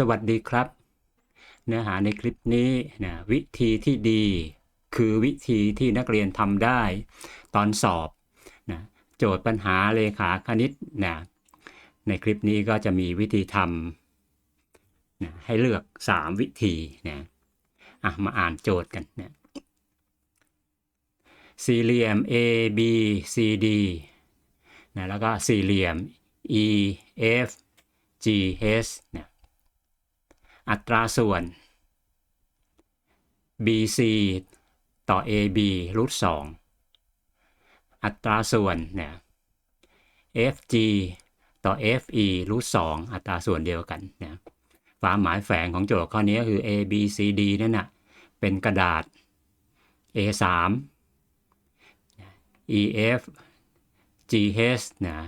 สวัสดีครับ เนื้อหาในคลิปนี้นะวิธีที่ดีคือวิธีที่นักเรียนทำได้ตอนสอบนะโจทย์ปัญหาเลขาคณิตนะในคลิปนี้ก็จะมีวิธีทำนะให้เลือก 3 วิธีนะอะมาอ่านโจทย์กันนะสี่เหลี่ยม A B C D นะแล้วก็สี่เหลี่ยม E F G H นะ อัตราส่วน BC ต่อ AB รูท2อัตราส่วนเนี่ย FG ต่อ FE รูท2อัตราส่วนเดียวกันนะความหมายแฝงของโจทย์ข้อนี้ก็คือ ABCD นั่นนะเป็นกระดาษ A3 EF GH นะ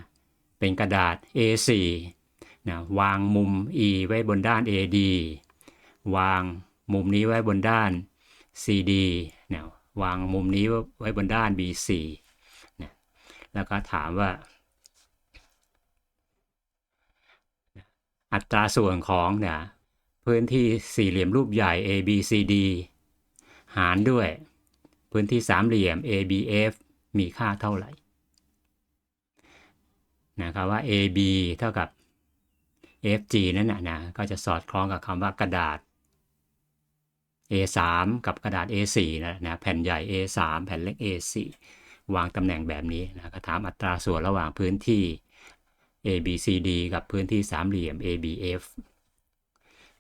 เป็นกระดาษ A4 นะวางมุม E ไว้บนด้าน AD วางมุมนี้ไว้บนด้าน CD นะวางมุมนี้ไว้บนด้าน BC นะแล้วก็ถามว่า อัตราส่วนของนะพื้นที่สี่เหลี่ยมรูปใหญ่ ABCD หารด้วยพื้นที่สามเหลี่ยม ABF มีค่าเท่าไหร่นะครับว่า AB เท่ากับ FG นั่นนะนะก็จะสอดคล้องกับคำว่ากระดาษ A3 กับกระดาษ A4 นะนะแผ่นใหญ่ A3 แผ่นเล็ก A4 วางตำแหน่งแบบนี้นะก็ถามอัตราส่วนระหว่างพื้นที่ ABCD กับพื้นที่สามเหลี่ยม ABF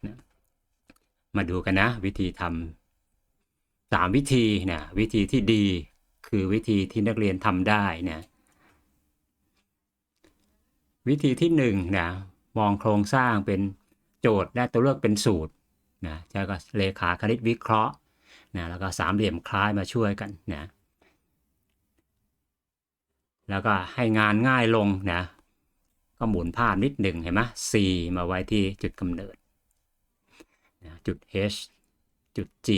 นะมาดูกันนะ วิธีทำสามวิธีนะวิธีที่ดีคือวิธีที่นักเรียนทำได้นะวิธีที่หนึ่งนะ มองโครงสร้างเป็นโจทย์และตัวเลือกเป็นสูตรนะใช้ก็เลขาคณิตวิเคราะห์นะแล้วก็สามเหลี่ยมคล้ายมาช่วยกันนะแล้วก็ให้งานง่ายลงนะก็หมุนภาพนิดหนึ่งเห็นไหม C มาไว้ที่จุดกำเนิดนะจุด H จุด G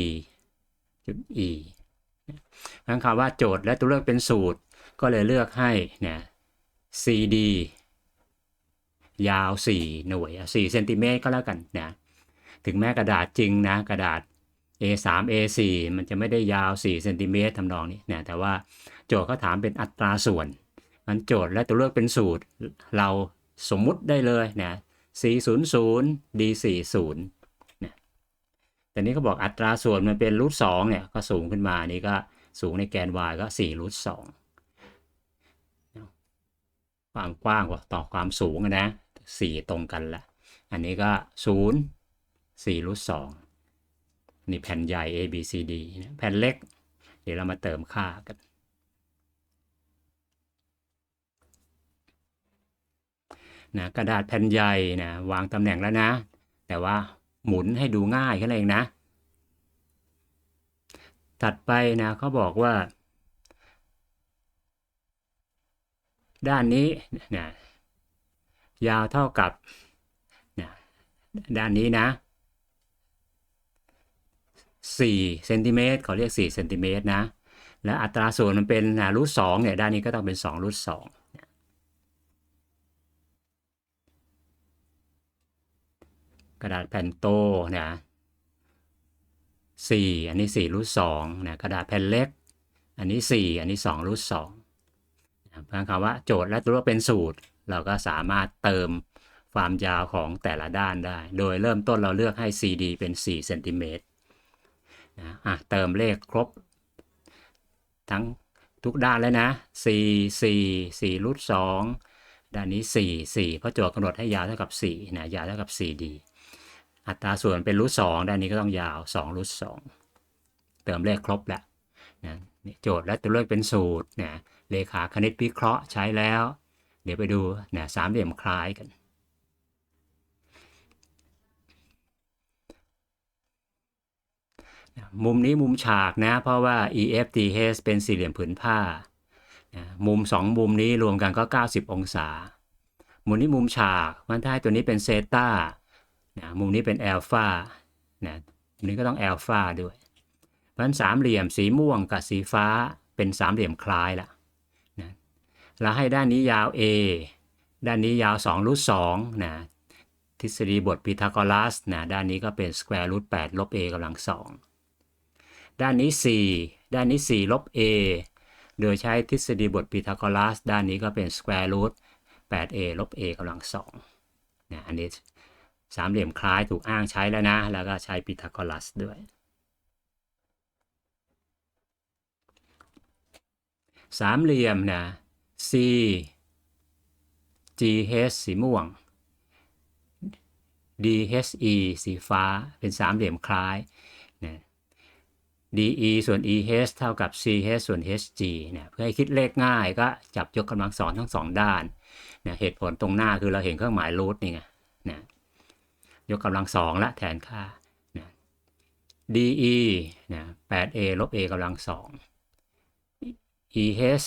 จุด E นั่นคำว่าโจทย์และตัวเลือกเป็นสูตร ก็เลยเลือกให้นะ CD ยาว 4 หน่วย4เซนติเมตรก็แล้วกันนะถึงแม้กระดาษจริงนะกระดาษ A3 A4 มันจะไม่ได้ยาว4เซนติเมตรทำนองนี้นะแต่ว่าโจทย์เขาถามเป็นอัตราส่วน มันโจทย์และตัวเลือกเป็นสูตร เราสมมุติได้เลยนะ400 D40 นะแต่นี้เขาบอกอัตราส่วนมันเป็นรูท2เนี่ยก็สูงขึ้นมานี่ก็สูงในแกน y ก็4รูท2ความกว้างกว่าต่อความสูงนะ 4 ตรงกันละอันนี้ก็ 0 4รูท2นี่แผ่นใหญ่ A B C D แผ่นเล็ก เดี๋ยวเรามาเติมค่ากัน นะกระดาษแผ่นใหญ่นะวางตำแหน่งแล้วนะ แต่ว่าหมุนให้ดูง่ายแค่นั้นเองนะ ถัดไปนะเขาบอกว่า ด้านนี้นะ ยาวเท่ากับนะด้านนี้นะ4เซนติเมตรเขาเรียก4เซนติเมตรนะ และอัตราส่วนมันเป็นนะรูทสองเนี่ยด้านนี้ก็ต้องเป็น2รูทสองกระดาษแผ่นโตนะสี่อันนี้สี่รูทสองนะกระดาษแผ่นเล็ก อันนี้สี่อันนี้สองรูทสองเพียงคำว่าโจทย์และตัวเป็นสูตร เราก็สามารถเติมความยาวของแต่ละด้านได้ โดยเริ่มต้นเราเลือกให้ CD เป็น4เซนติเมตรนะอะเติมเลขครบ ทั้งทุกด้านแล้วนะ 4 4 4รูท2ด้านนี้ 4 4 เพราะโจทย์กำหนดให้ยาวเท่ากับ4นะยาวเท่ากับ 4D อัตราส่วนเป็นรูท2ด้านนี้ก็ต้องยาว2รูท2เติมเลขครบแล้วนะโจทย์และตัวเลขเป็นสูตรนะเลขาคณิตวิเคราะห์ใช้แล้ว ดี๋ยวไปดูนะสามเหลี่ยมคล้ายกัน มุมนี้มุมฉากนะ เพราะว่า EFGH เป็นสี่เหลี่ยมผืนผ้านะมุม 2 มุมนี้รวมกันก็ 90 องศา มุมนี้มุมฉากมันท้ตัวนี้เป็นเซตานะมุมนี้เป็นแอลฟานะมุมนี้ก็ต้องแอลฟาด้วย เพราะฉะนั้นสามเหลี่ยมสีม่วงกับสีฟ้าเป็นสามเหลี่ยมคล้ายละนะ แล้วให้ด้านนี้ยาว A ด้านนี้ยาว2รูท2นะทฤษฎีบทพีทาโกรัสนะด้านนี้ก็เป็น square root 8ลบ a กำลังสองด้านนี้ 4 ด้านนี้ 4 ลบ a โดยใช้ทฤษฎีบทพีทาโกรัส ด้านนี้ก็เป็น square root 8a ลบ a กำลังสองนะอันนี้สามเหลี่ยมคล้ายถูกอ้างใช้แล้วนะ แล้วก็ใช้พีทาโกรัสด้วย สามเหลี่ยมนะ C G H สีม่วง D H E สีฟ้าเป็นสามเหลี่ยมคล้ายนะ D E ส่วน E H เท่ากับ C H ส่วน H G เนี่ยเพื่อให้คิดเลขง่ายก็จับยกกำลังสอนทั้งสองด้านนะเหตุผลตรงหน้าคือเราเห็นเครื่องหมายรูทนี่ไงนะยกกำลังสองละแทนค่านะ D E นะ 8A ลบ A กำลังสอง E H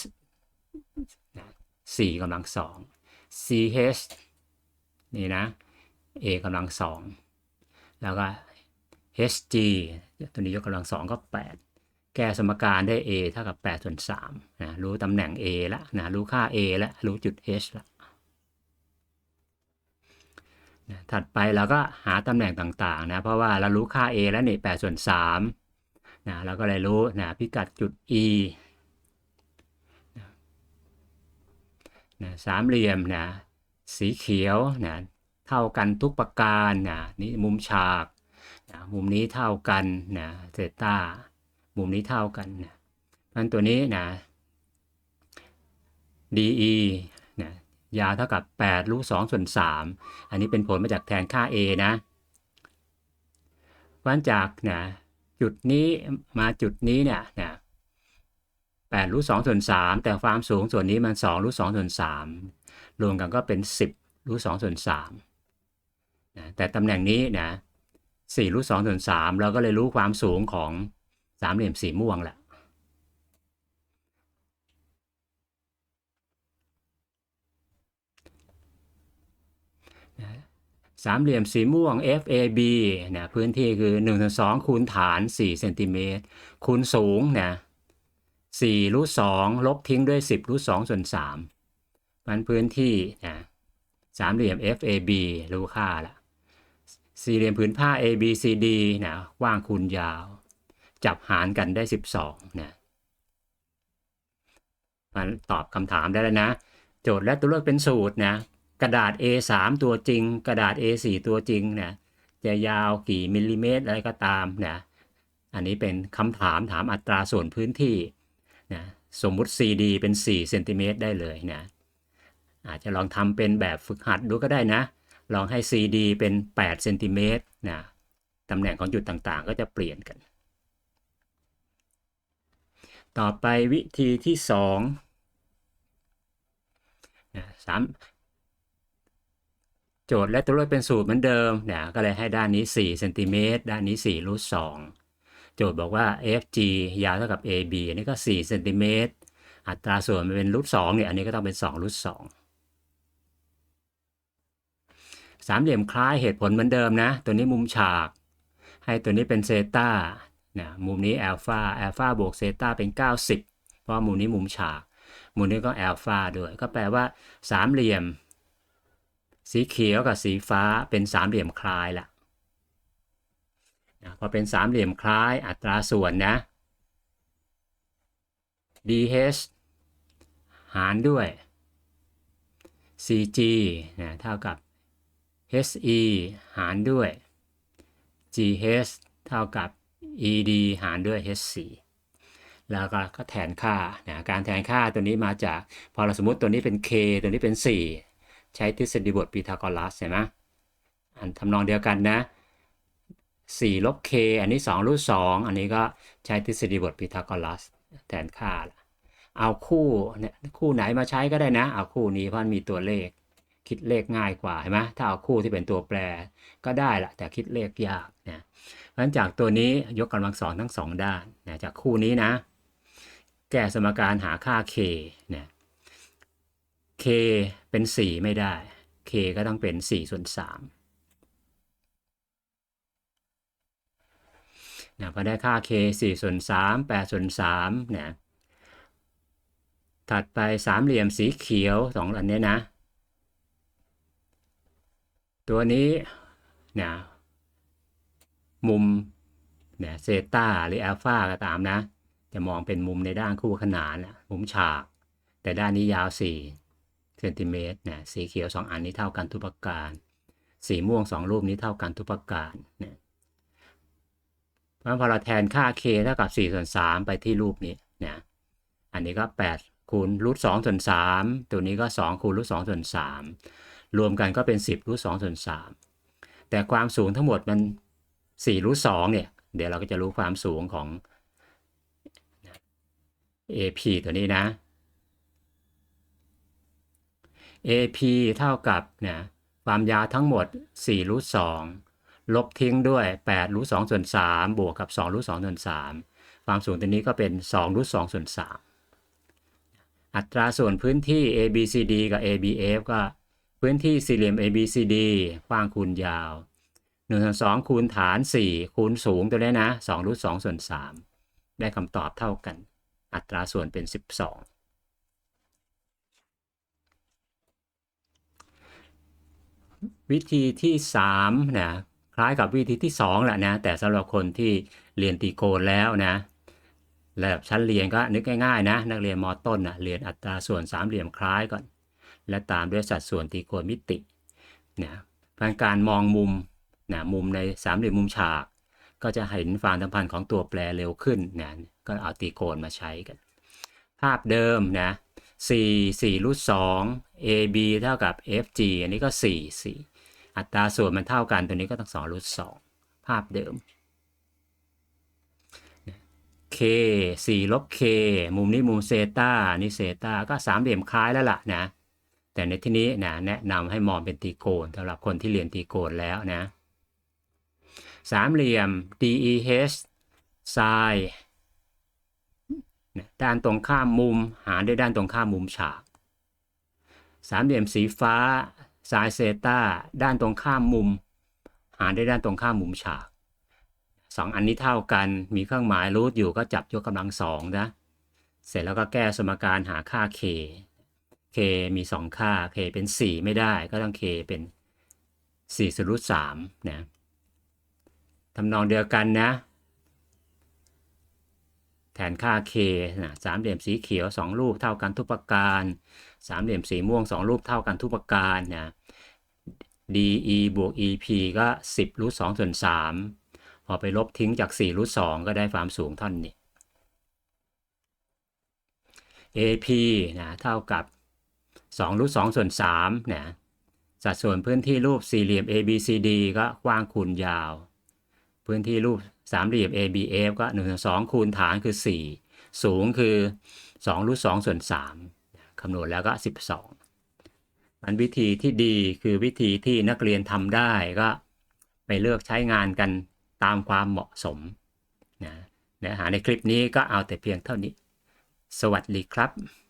4กำลังสอง C H นี่นะ A กำลังสองแล้วก็ H G ตัวนี้ยกกำลังสองก็ 8 แก้สมการได้ A เท่ากับ8ส่วน3นะรู้ตำแหน่ง A ละนะรู้ค่า A ละรู้จุด H ละนะถัดไปเราก็หาตำแหน่งต่างๆนะเพราะว่าเรารู้ค่า A แล้วนี่8ส่วน3นะเราก็เลยรู้นะพิกัดจุด E นะสามเหลี่ยมนะสีเขียวนะเท่ากันทุกประการนะนี่มุมฉากนะมุมนี้เท่ากันนะเซต้ามุมนี้เท่ากันนะมันตัวนี้นะ DE นะยาวเท่ากับ 8 รูท2ส่วน 3 อันนี้เป็นผลมาจากแทนค่า A นะวันจากนะจุดนี้มาจุดนี้เนี่ยนะ 8รูท2ส่วน3แต่ความสูงส่วนนี้มัน2รูท2ส่วน3รวมกันก็เป็น 10รูท2ส่วน3นะแต่ตำแหน่งนี้นะ4รูท2ส่วน3เราก็เลยรู้ความสูงของสามเหลี่ยมสีม่วงแหละสามเหลี่ยมสีม่วง FAB นะพื้นที่คือ1ส่วน2คูณฐาน4เซนติเมตรคูณสูงนะ 4รูท2ลบทิ้งด้วย 10รูท2ส่วน3มันพื้นที่นะสามเหลี่ยม FAB รู้ค่าละสี่เหลี่ยมผืนผ้า ABCD นะกว้างคูณยาว จับหารกันได้ 12นะมันตอบคำถามได้แล้วนะ โจทย์และตัวเลือกเป็นสูตรนะกระดาษ A3 ตัวจริง กระดาษ A4 ตัวจริงนะจะยาวกี่มิลลิเมตรอะไรก็ตามนะอันนี้เป็นคำถามถามอัตราส่วนพื้นที่ นะสมมุติ CD เป็น4เซนติเมตรได้เลยนะอาจจะลองทำเป็นแบบฝึกหัดดูก็ได้นะ ลองให้ CD เป็น8เซนติเมตรนะตำแหน่งของจุดต่างๆ ก็จะเปลี่ยนกัน ต่อไปวิธีที่2นะสามโจทย์และตัวเลือกเป็นสูตรเหมือนเดิมนะก็เลยให้ด้านนี้4เซนติเมตรด้านนี้4รูท2 โจทย์บอกว่า FG ยาวเท่ากับ AB อันนี้ก็4เซนติเมตรอัตราส่วนมันเป็นรูท2เนี่ยอันนี้ก็ต้องเป็น2รูท2สามเหลี่ยมคล้ายเหตุผลเหมือนเดิมนะ ตัวนี้มุมฉาก ให้ตัวนี้เป็นเซตานะมุมนี้แอลฟาแอลฟาบวกเซตาเป็น 90 เพราะมุมนี้มุมฉาก มุมนี้ก็แอลฟาด้วย ก็แปลว่าสามเหลี่ยม สีเขียวกับสีฟ้าเป็นสามเหลี่ยมคล้ายละ นะพอเป็นสามเหลี่ยมคล้ายอัตราส่วนนะ DH หารด้วย CG นะเท่ากับ HE หารด้วย GH เท่ากับ ED หารด้วย HC แล้วก็ก็แทนค่านะการแทนค่าตัวนี้มาจาก พอเราสมมติตัวนี้เป็น K ตัวนี้เป็น 4 ใช้ทฤษฎีบทพีทาโกรัสเห็นไหมอันทำนองเดียวกันนะ 4 ลบ K อันนี้ 2 รูท 2 อันนี้ก็ใช้ทฤษฎีบทพีทาโกรัสแทนค่าละเอาคู่เนี่ยคู่ไหนมาใช้ก็ได้นะ เอาคู่นี้เพราะมันมีตัวเลข คิดเลขง่ายกว่าเห็นไหมถ้าเอาคู่ที่เป็นตัวแปรก็ได้ละแต่คิดเลขยากนะเพราะฉะนั้นจากตัวนี้ยกกำลังสองทั้งสองด้านนะจากคู่นี้นะ แก้สมการหาค่า k นะ k เป็น 4 ไม่ได้ k ก็ต้องเป็น4ส่วน3 นะพอได้ค่า k 4ส่วน3 8ส่วน3นะถัดไปสามเหลี่ยมสีเขียวสองอันนี้นะ ตัวนี้เนี่ยมุมเนี่ยเซตาหรืออัลฟาก็ตามนะ จะมองเป็นมุมในด้านคู่ขนานนะมุมฉาก แต่ด้านนี้ยาว4เซนติเมตรนะสีเขียว 2 อันนี้เท่ากันทุกประการ สีม่วง 2 รูปนี้เท่ากันทุกประการเนี่ย นั้นพอเราแทนค่า k เท่ากับ4ส่วน3ไปที่รูปนี้เนี่ยอันนี้ก็8คูณรูท2ส่วน3ตัวนี้ก็ 2 คูณรูท2ส่วน3รวมกันก็เป็น 10รูท2ส่วน3แต่ความสูงทั้งหมดมัน4รูท2เนี่ยเดี๋ยวเราก็จะรู้ความสูงของ AP ตัวนี้นะ AP เท่ากับเนี่ยความยาวทั้งหมด4รูท2 ลบทิ้งด้วย 8 รูท2ส่วน3บวกกับ 2 รูท2ส่วน3ความสูงตัวนี้ก็เป็น 2 รูท2ส่วน3อัตราส่วนพื้นที่ ABCD กับ ABF ก็พื้นที่สี่เหลี่ยม ABCD กว้างคูณยาว1ส่วน2คูณฐาน 4 คูณสูงตัวนี้นะ2รูท2ส่วน3ได้คำตอบเท่ากัน อัตราส่วนเป็น 12วิธีที่3นะ คล้ายกับวิธีที่2แหละนะแต่สำหรับคนที่เรียนตีโกนแล้วนะระดับชั้นเรียนก็นึกง่ายๆนะนักเรียนมต้นนะเรียนอัตราส่วนสามเหลี่ยมคล้ายก่อน และตามด้วยสัดส่วนตีโกนมิตินะการมองมุมนะมุมในสามเหลี่ยมมุมฉาก ก็จะเห็นความสัมพันธ์ของตัวแปรเร็วขึ้นนะก็เอาตีโกนมาใช้กัน ภาพเดิมนะ4 4รูท2 AB เท่ากับ FG อันนี้ก็ 4 4 อัตราส่วนมันเท่ากันตัวนี้ก็ต้อง2รูท2ภาพเดิม K 4ลบ K มุมนี้มุมเซตานี่เซตาก็สามเหลี่ยมคล้ายแล้วล่ะนะ แต่ในที่นี้นะแนะนำให้มองเป็นตรีโกนสำหรับคนที่เรียนตรีโกนแล้วนะสามเหลี่ยม DEH ไซน์ด้านตรงข้ามมุมหารด้วยด้านตรงข้ามมุมฉาก สามเหลี่ยมสีฟ้า ไซน์เซต้าด้านตรงข้ามมุม หารด้ด้านตรงข้ามมุมฉากสองอันนี้เท่ากันมีเครื่องหมายรูทอยู่ก็จับยกกำลังสองนะเสร็จแล้วก็แก้สมการหาค่า k k มี 2 ค่า k เป็น 4 ไม่ได้ก็ต้อง k เป็น4ส่วนรูท3นะทำนองเดียวกันนะ แทนค่า k นะสามเหลี่ยมสีเขียว 2 รูปเท่ากันทุกประการ สามเหลี่ยมสีม่วง 2 รูปเท่ากันทุกประการนะ DE บวก EP ก็ 10รูท2ส่วน3พอไปลบทิ้งจาก4รูท2ก็ได้ความสูงเท่านี้ AP นะเท่ากับ2รูท2ส่วน3นะสัดส่วนพื้นที่รูปสี่เหลี่ยม ABCD ก็กว้างคูณยาว พื้นที่รูป สามเหลี่ยม ABF ก็1ส่วน2คูณฐานคือ 4 สูงคือ 2 รูท2ส่วน 3 คำนวณแล้วก็ 12 มันวิธีที่ดีคือวิธีที่นักเรียนทำได้ก็ไปเลือกใช้งานกันตามความเหมาะสมนะเนื้อหาในคลิปนี้ก็เอาแต่เพียงเท่านี้ สวัสดีครับ